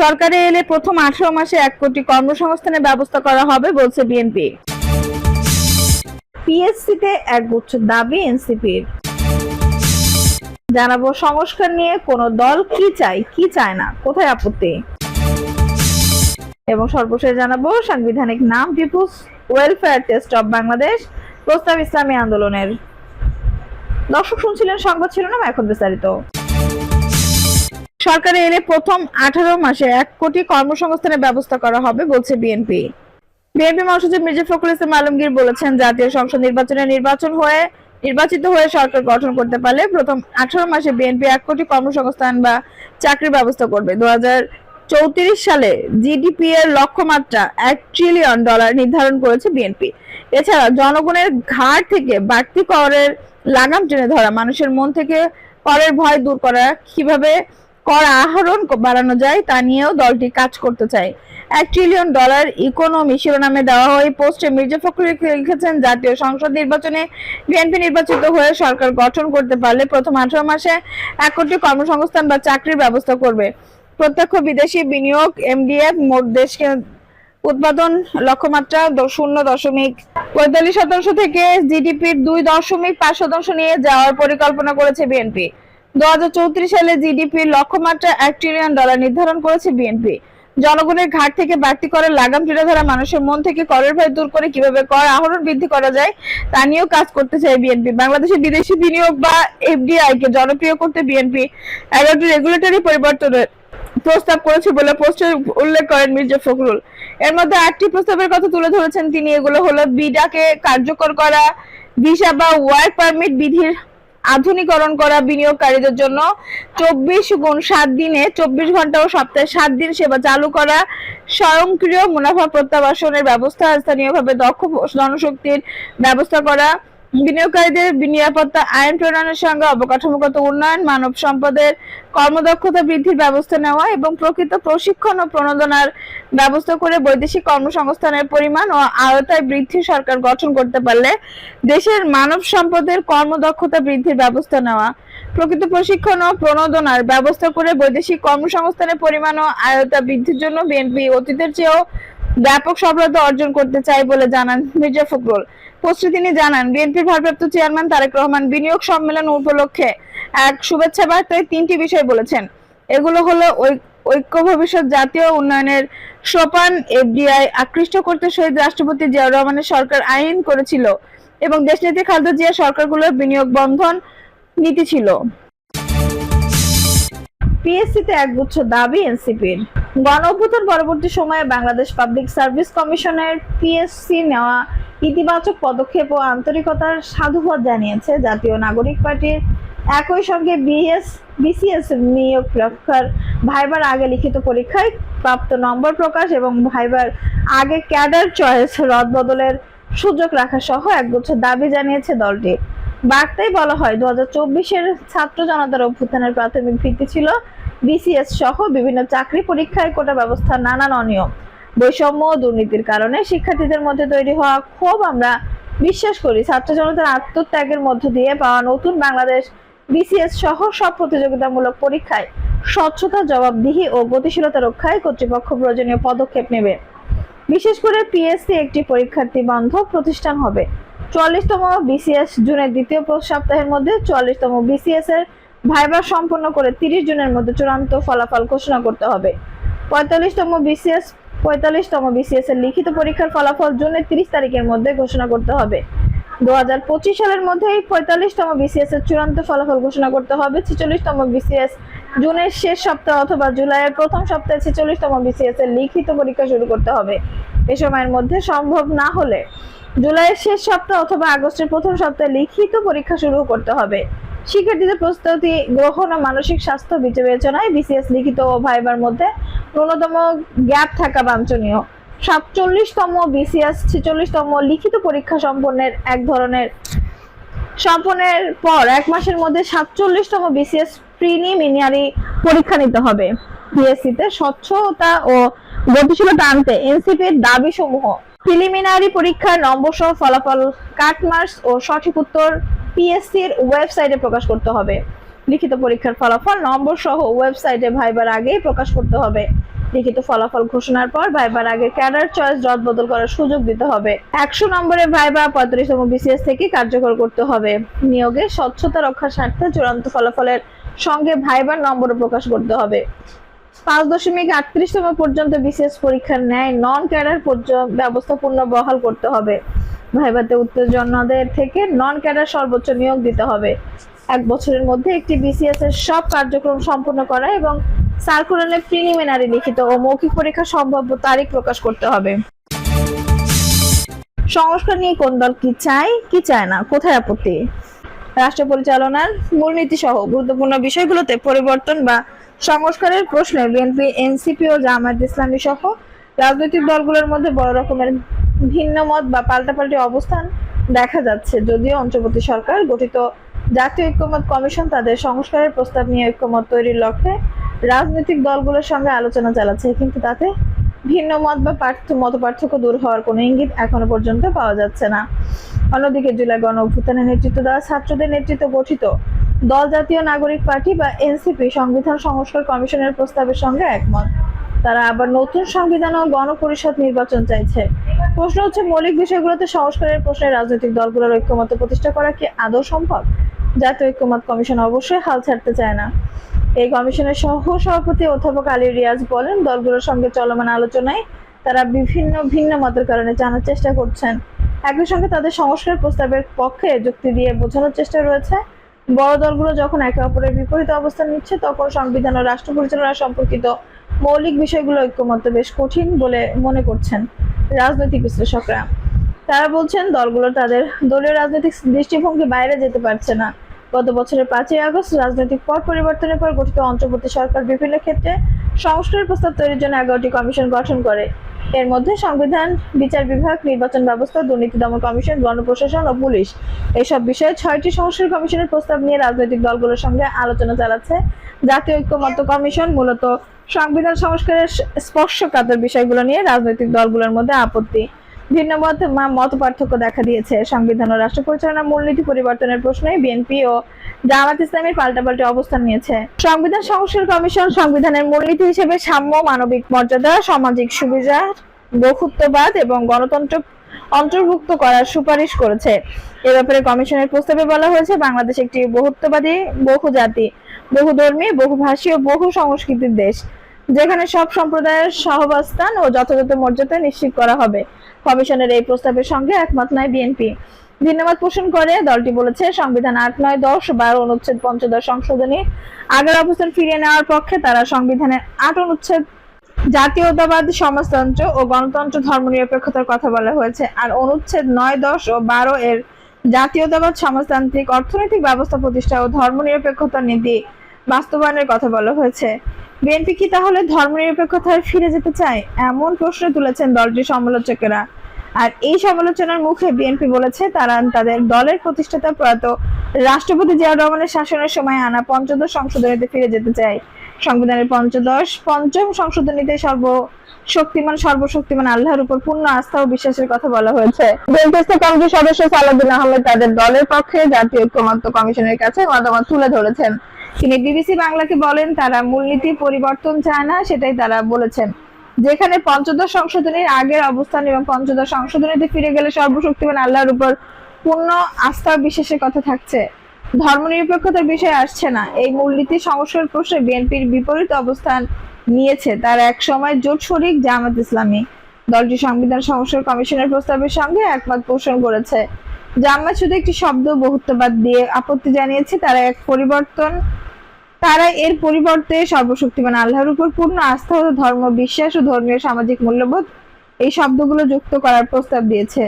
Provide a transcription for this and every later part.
সরকারে এলে প্রথম আঠারো মাসে এক কোটি কর্মসংস্থানের ব্যবস্থা করা হবে বলছে বিএনপি। পিএসসিতে এক গুচ্ছ দাবি এনসিপির। জানাব সংস্কার নিয়ে কোন দল কি চায় কি চায় না, কোথায় আপত্তি? এবং সর্বশেষ জানাব সাংবিধানিক নাম people's welfare test of Bangladesh, প্রস্তাব ইসলামী আন্দোলনের। দর্শক শুনছিলেন সংবাদ শিরোনাম, এখন বিস্তারিত। সরকারে এলে প্রথম আঠারো মাসে এক কোটি কর্মসংস্থানের ব্যবস্থা করা হবে, বলছে বিএনপি। বিএনপি মহাসচিব মির্জা ফখরুল ইসলাম আলমগীর বলেছেন, জাতীয় সংসদ নির্বাচনে নির্বাচন হয়ে, নির্বাচিত হয়ে সরকার গঠন করতে পারলে প্রথম আঠারো মাসে বিএনপি এক কোটি কর্মসংস্থান বা চাকরির ব্যবস্থা করবে। দু চৌত্রিশ সালে জিডিপি এর লক্ষ্যমাত্রা এক ট্রিলিয়ন ডলার নির্ধারণ করেছে বিএনপি। এছাড়া জনগণের ঘাট থেকে বাড়তি করের লাগাম টেনে ধরা, মানুষের মন থেকে করের ভয় দূর করা, কীভাবে কর আহরণ বাড়ানো যায়, তা নিয়েও দলটি কাজ করতে চায়। এক ট্রিলিয়ন ডলার ইকোনমি শিরোনামে দেওয়া হয়। পোস্টে মির্জা ফখরুল লিখেছেন, জাতীয় সংসদ নির্বাচনে বিএনপি নির্বাচিত হয়ে সরকার গঠন করতে পারলে প্রথম আঠারো মাসে এক কোটি কর্মসংস্থান বা চাকরির ব্যবস্থা করবে। প্রত্যক্ষ বিদেশি বিনিয়োগ, এমডিএফ, মোট দেশকে উৎপাদন লক্ষ্যমাত্রা শূন্য দশমিক পঁয়তাল্লিশ শতাংশ থেকে জিডিপির দুই দশমিক পাঁচ শতাংশ নিয়ে যাওয়ার পরিকল্পনা করেছে বিএনপি। দু হাজার চৌত্রিশ সালে জিডিপির লক্ষ্যমাত্রা এক ট্রিলিয়ন ডলার নির্ধারণ করেছে বিএনপি জনগণের ঘাট থেকে লাগাম টেনে ধরা মানুষের মন থেকে করের ভয় দূর করে কীভাবে কর আহরণ বৃদ্ধি করা যায়, তা নিয়েও কাজ করতে চায় বিএনপি বিদেশি বিনিয়োগ বা এফডিআই কে জনপ্রিয় করতে বিএনপি এগারোটি রেগুলেটরি পরিবর্তনের প্রস্তাব করেছে বলে পোস্টে উল্লেখ করেন মির্জা ফখরুল। এর মধ্যে আটটি প্রস্তাবের কথা তুলে ধরেছেন তিনি। এগুলো হলো বিডাকে কার্যকর করা, ভিসা বা ওয়ার্ক পারমিট বিধির আধুনিকরণ করা বিনিয়োগকারীদের জন্য চব্বিশ গুণ সাত দিনে, চব্বিশ ঘণ্টা ও সপ্তাহে সাত দিন সেবা চালু করা স্বয়ংক্রিয় মুনাফা প্রত্যাবাসনের ব্যবস্থা স্থানীয়ভাবে দক্ষ জনশক্তির ব্যবস্থা করা বিনিয়োগকারীদের নিরাপত্তা, আইন প্রণয়নের সঙ্গে অবকাঠামোগত উন্নয়ন, মানব সম্পদের কর্মদক্ষতা বৃদ্ধির ব্যবস্থা নেওয়া এবং প্রকৃত প্রশিক্ষণ ও প্রণোদনার ব্যবস্থা করে বৈদেশিক কর্মসংস্থানের পরিমাণ ও আয়তায় বৃদ্ধি সরকার গঠন করতে পারলে দেশের মানব সম্পদের কর্মদক্ষতা বৃদ্ধির ব্যবস্থা নেওয়া, প্রকৃত প্রশিক্ষণ ও প্রণোদনার ব্যবস্থা করে বৈদেশিক কর্মসংস্থানের পরিমাণ ও আয়তা বৃদ্ধির জন্য বিএনপি অতীতের চেয়েও ব্যাপক সফলতা অর্জন করতে চাই বলে জানান মির্জা ফখরুল। পোস্টে তিনি জানান, বিএনপির ভারপ্রাপ্ত চেয়ারম্যান তারেক রহমান বিনিয়োগ সম্মেলন উপলক্ষে এক শুভেচ্ছা বার্তায় তিনটি বিষয় বলেছেন। এগুলো হলো ঐক্য ভবিষ্যৎ, জাতীয় উন্নয়নের সোপান, এফডিআই আকৃষ্ট করতে শহীদ রাষ্ট্রপতি জিয়াউর রহমানের সরকার আইন করেছিল এবং দেশনেত্রী খালেদা জিয়া সরকারগুলোর বিনিয়োগ বন্ধন নীতি ছিল। পিএসসিতে একগুচ্ছ দাবি এনসিপির। গণ অভ্যুত্থান পরবর্তী সময়ে বাংলাদেশ পাবলিক সার্ভিস কমিশনের পিএসসি নেওয়া ইতিবাচক পদক্ষেপ ও আন্তরিকতার সাধুবাদ জানিয়েছে। জাতীয় নাগরিক পার্টির একই সঙ্গে বিএস বিসিএস নিয়োগ রক্ষার ভাইবার আগে লিখিত পরীক্ষায় প্রাপ্ত নম্বর প্রকাশ এবং ভাইবার আগে ক্যাডার চয়েস রদ বদলের সুযোগ রাখা সহ একগুচ্ছ দাবি জানিয়েছে দলটি। বার্তায় বলা হয়, দু হাজার চব্বিশের ছাত্র জনতার অভ্যুত্থানের প্রাথমিক ভিত্তি ছিল বিসিএস সহ বিভিন্ন চাকরি পরীক্ষায় কোটা ব্যবস্থা নানান অনিয়ম। বৈষম্য দুর্নীতির কারণে শিক্ষার্থীদের মধ্যে তৈরি হওয়া ক্ষোভ আমরা বিশ্বাস করি। ছাত্র জনতার আত্মত্যাগের মধ্য দিয়ে পাওয়া নতুন বাংলাদেশ বিসিএস সহ সব প্রতিযোগিতামূলক পরীক্ষায় স্বচ্ছতা, জবাবদিহি ও গতিশীলতা রক্ষায় কর্তৃপক্ষ প্রয়োজনীয় পদক্ষেপ নেবে। বিশেষ করে পিএসসি একটি পরীক্ষার্থী বান্ধব প্রতিষ্ঠান হবে। চুয়াল্লিশতম বিসিএস জুনের দ্বিতীয় সপ্তাহের মধ্যে চুয়াল্লিশতম বিসিএস এর ভাইবার সম্পন্ন করে তিরিশ জুনের মধ্যে চূড়ান্ত ফলাফল ঘোষণা করতে হবে। পঁয়তাল্লিশতম বিসিএস পঁয়তাল্লিশতম বিসিএস এর লিখিত পরীক্ষার ফলাফল জুনের তিরিশ তারিখের মধ্যে ঘোষণা করতে হবে। দু হাজার পঁচিশ সালের মধ্যেই পঁয়তাল্লিশতম বিসিএস এর চূড়ান্ত ফলাফল ঘোষণা করতে হবে। ছেচল্লিশতম বিসিএস জুনের শেষ সপ্তাহ অথবা জুলাইয়ের প্রথম সপ্তাহে ছেচল্লিশতম বিসিএস এর লিখিত পরীক্ষা শুরু করতে হবে। এ সময়ের মধ্যে সম্ভব না হলে জুলাইয়ের শেষ সপ্তাহ অথবা আগস্টের প্রথম সপ্তাহে লিখিত পরীক্ষা শুরু করতে হবে। শিক্ষার্থীদের প্রস্তুতি গ্রহণ ও মানসিক স্বাস্থ্য বিবেচনায় বিসিএস লিখিত ও ভাইবার মধ্যে ন্যূনতম গ্যাপ থাকা বাঞ্ছনীয়। সাতচল্লিশতম বিসিএস ছেচল্লিশতম লিখিত পরীক্ষা সম্পন্নের এক ধরনের সম্পন্নের পর এক মাসের মধ্যে সাতচল্লিশতম বিসিএস প্রিলিমিনারি পরীক্ষা নিতে হবে। বিএসসি তে স্বচ্ছতা ও গতিশীলতা আনতে এনসিপির দাবি সমূহ প্রিলিমিনারি পরীক্ষার নম্বর সহ ফলাফল কাটমার্কস ও সঠিক উত্তর পিএসসির ওয়েবসাইটে প্রকাশ করতে হবে। লিখিত পরীক্ষার ফলাফল, নম্বর সহ ওয়েবসাইটে ভাইবার আগেই প্রকাশ করতে হবে। লিখিত ফলাফল ঘোষণার পর ভাইবার আগে ক্যাডার চয়েস রদ বদল করার সুযোগ দিতে হবে। একশো নম্বরে ভাইবা পঁয়ত্রিশতম বিসিএস থেকে কার্যকর করতে হবে। নিয়োগে স্বচ্ছতা রক্ষার স্বার্থে চূড়ান্ত ফলাফলের সঙ্গে ভাইবার নম্বরও প্রকাশ করতে হবে। পাঁচ দশমিক আটত্রিশতম পর্যন্ত বিসিএস পরীক্ষার ন্যায় নন ক্যাডার ব্যবস্থা পূর্ণ বহাল করতে হবে। ভাইভাতে উত্তেজনাদের থেকে নন ক্যাডার সর্বোচ্চ নিয়োগ দিতে হবে। এক বছরের মধ্যে একটি বিসিএস এর সব কার্যক্রম সম্পন্ন করা এবং সার্কুলারে প্রিলিমিনারি লিখিত ও মৌখিক পরীক্ষা সম্ভাব্য তারিখ প্রকাশ করতে হবে। সংস্কার নিয়ে কোন দল কি চায় কি চায় না, কোথায় আপত্তি? রাষ্ট্র পরিচালনার মূলনীতি সহ গুরুত্বপূর্ণ বিষয়গুলোতে পরিবর্তন বা সংস্কারের প্রশ্নে বিএনপি, এনসিপি ও জামায়াত ইসলামী সহ রাজনৈতিক দলগুলোর মধ্যে বড় রকমের ভিন্ন মত বা পাল্টাপাল্টি অবস্থান দেখা যাচ্ছে। যদিও অন্তর্বর্তী সরকার গঠিত জাতীয় ঐক্যমত কমিশন তাদের সংস্কারের প্রস্তাব নিয়ে ঐক্যমত তৈরির লক্ষ্যে রাজনৈতিক দলগুলোর সঙ্গে আলোচনা চালাচ্ছে, কিন্তু তাতে ভিন্ন মত বা মত পার্থক্য দূর হওয়ার কোনো ইঙ্গিত এখনও পর্যন্ত পাওয়া যাচ্ছে না। অন্যদিকে জুলাই গণ অভ্যুত্থানের নেতৃত্ব দেওয়া ছাত্রদের নেতৃত্বে গঠিত দল জাতীয় নাগরিক পার্টি বা এনসিপি সংবিধান সংস্কার কমিশনের প্রস্তাবের সঙ্গে একমত। তারা আবার নতুন সংবিধান ও গণপরিষদ নির্বাচন চাইছে। প্রশ্ন হচ্ছে, মৌলিক বিষয়গুলোতে সংস্কারের প্রশ্নে রাজনৈতিক দলগুলোর ঐক্যমত প্রতিষ্ঠা করা কি আদৌ সম্ভব? জাতীয় ঐক্যমত কমিশন অবশ্যই হাল ছাড়তে চায় না। এই কমিশনের সহ সভাপতি অধ্যাপক আলী রিয়াজ বলেন, দলগুলোর সঙ্গে চলমান আলোচনায় তারা বিভিন্ন ভিন্ন মতের কারণে জানার চেষ্টা করছেন। একই সঙ্গে তাদের সংস্কার প্রস্তাবের পক্ষে যুক্তি দিয়ে বোঝানোর চেষ্টা রয়েছে। বড় দলগুলো যখন একে অপরের বিপরীত অবস্থান নিচ্ছে, তখন সংবিধান ও রাষ্ট্র পরিচালনা সম্পর্কিত মৌলিক বিষয়গুলো ঐক্যমত বেশ কঠিন বলে মনে করছেন। রাজনৈতিক বিশ্লেষকরা। তারা বলছেন, দলগুলো তাদের দলীয় রাজনৈতিক দৃষ্টিভঙ্গি বাইরে যেতে পারছে না। গত বছরের পাঁচই আগস্ট রাজনৈতিক পট পরিবর্তনের পর গঠিত অন্তর্বর্তী সরকার বিভিন্ন ক্ষেত্রে সংস্কারের প্রস্তাব তৈরির জন্য এগারোটি কমিশন গঠন করে। এর মধ্যে সংবিধান, বিচার বিভাগ, নির্বাচন ব্যবস্থা, দুর্নীতি দমন কমিশন, গণপ্রশাসন ও পুলিশ। এইসব বিষয়ে ছয়টি সংস্কার কমিশনের প্রস্তাব নিয়ে রাজনৈতিক দলগুলোর সঙ্গে আলোচনা চালাচ্ছে জাতীয় ঐক্যমত্য কমিশন, মূলত সংবিধান সংস্কারের স্পর্শকাতর বিষয়গুলো নিয়ে রাজনৈতিক দলগুলোর মধ্যে আপত্তি। ভিন্ন মত মত পার্থক্য দেখা দিয়েছে। সংবিধান ও রাষ্ট্র পরিচালনা মূলনীতি পরিবর্তনের প্রশ্নে বিএনপি ও জামাত ইসলামের পাল্টাপাল্টি অবস্থান নিয়েছে। সংবিধান সংস্কার কমিশন সংবিধানের মূলনীতি হিসেবে সাম্য, মানবিক মর্যাদা, সামাজিক সুবিধা বহুত্ববাদ এবং গণতন্ত্র অন্তর্ভুক্ত করার সুপারিশ করেছে। এ ব্যাপারে কমিশনের প্রস্তাবে বলা হয়েছে, বাংলাদেশ একটি বহুত্ববাদী, বহুজাতি, বহুধর্মী, বহুভাষী ও বহু সংস্কৃতির দেশ। যেখানে সব সম্প্রদায়ের সহবাস্থান ও যথাযথ মর্যাদা নিশ্চিত করা হবে। কমিশনের এই প্রস্তাবের সঙ্গে একমত নয় বিএনপি। ধন্যবাদ পোষণ করে দলটি বলেছে, সংবিধান আট নয়, দশ, বারো, অনুচ্ছেদ পঞ্চদশ সংশোধনী আগের অবস্থান ফিরিয়ে নেওয়ার পক্ষে তারা সংবিধানের আট অনুচ্ছেদ, জাতীয়তাবাদ, সমাজতন্ত্র ও গণতন্ত্র, ধর্মনিরপেক্ষতার কথা বলা হয়েছে। আর অনুচ্ছেদ নয়, দশ ও বারো এর জাতীয়তাবাদ, সমাজতান্ত্রিক, অর্থনৈতিক ব্যবস্থা প্রতিষ্ঠা ও ধর্মনিরপেক্ষতার নীতি বাস্তবায়নের কথা বলা হয়েছে। বিএনপি কি তাহলে ধর্মনিরপেক্ষতায় ফিরে যেতে চায়? এমন প্রশ্ন তুলেছেন দলটির সমালোচকেরা। আর এই সমালোচনার মুখে বিএনপি বলেছে তারা তাদের দলের প্রতিষ্ঠাতা প্রয়াত রাষ্ট্রপতি জিয়াউর রহমানের শাসনের সময় আনা পঞ্চদশ সংশোধনীতে ফিরে যেতে চায়। সংবিধানের পঞ্চদশ পঞ্চম সংশোধনীতে সর্ব শক্তিমান সর্বশক্তিমান আল্লাহর উপর পূর্ণ আস্থা ও বিশ্বাসের কথা বলা হয়েছে। বেলতেস্তা কমিটির সদস্য সালাউদ্দিন আহমেদ তাদের দলের পক্ষে জাতীয় ঐক্যমত্য কমিশনের কাছে মতামত তুলে ধরেছেন। তিনি বিবিসি বাংলাকে বলেন, তারা মূলনীতি পরিবর্তন চায় না, সেটাই তারা বলেছেন। যেখানে পঞ্চদশ সংশোধনীর আগের অবস্থান এবং পঞ্চদশ সংশোধনীতে ফিরে গেলে সর্বশক্তিমান আল্লাহর উপর পূর্ণ আস্থা বিশ্বাসের কথা থাকছে। ধর্মনিরপেক্ষতার বিষয় আসছে না। এই মূলনীতি সংস্কার প্রশ্নে বিএনপির বিপরীত অবস্থান নিয়েছে। তার এক সময় জোট শরিক জামাত ইসলামী। দলটি সংবিধান সংস্কার কমিশনের প্রস্তাবের সঙ্গে একমত পোষণ করেছে। জামাত শুধু একটি শব্দ বহুত্ববাদ দিয়ে আপত্তি জানিয়েছে, তারা এক পরিবর্তন, তারা এর পরিবর্তে সর্বশক্তিমান আল্লাহর উপর পূর্ণ আস্থা ও ধর্ম, বিশ্বাস ও ধর্মীয় সামাজিক মূল্যবোধ এই শব্দগুলো যুক্ত করার প্রস্তাব দিয়েছে।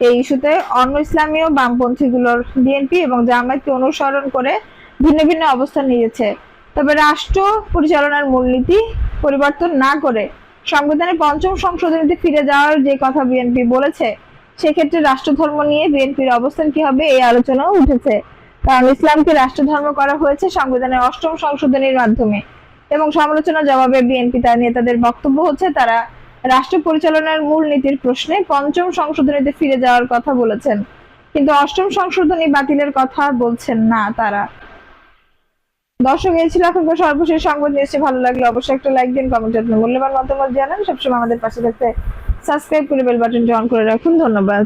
এই ইস্যুতে অন্য ইসলামীয় বামপন্থীগুলোর বিএনপি এবং জামায়াতকে অনুসরণ করে ভিন্ন ভিন্ন অবস্থান নিয়েছে। তবে রাষ্ট্র পরিচালনার মূলনীতি পরিবর্তন না করে সংবিধানের পঞ্চম সংশোধনীতে ফিরে যাওয়ার যে কথা বিএনপি বলেছে সেক্ষেত্রে রাষ্ট্রধর্ম নিয়ে বিএনপির অবস্থান কি হবে এই আলোচনাও উঠেছে। কারণ ইসলামকে রাষ্ট্রধর্ম করা হয়েছে সংবিধানের অষ্টম সংশোধনীর মাধ্যমে। এবং সমালোচনা জবাবে বিএনপি তার নেতাদের বক্তব্য হচ্ছে, তারা রাষ্ট্র পরিচালনার মূল নীতির প্রশ্নে পঞ্চম সংশোধনীতে ফিরে যাওয়ার কথা বলেছেন। কিন্তু অষ্টম সংশোধনী বাতিলের কথা বলছেন না তারা। দর্শক, এই ছিল এখনকার সর্বশেষ সংবাদ। নিশ্চয়ই ভালো লাগলে অবশ্যই একটা লাইক দিন, কমেন্টে মূল্যবান মতামত জানান। সবসময় আমাদের পাশে থাকতে সাবস্ক্রাইব করে বেল বাটনটি অন করে রাখুন। ধন্যবাদ।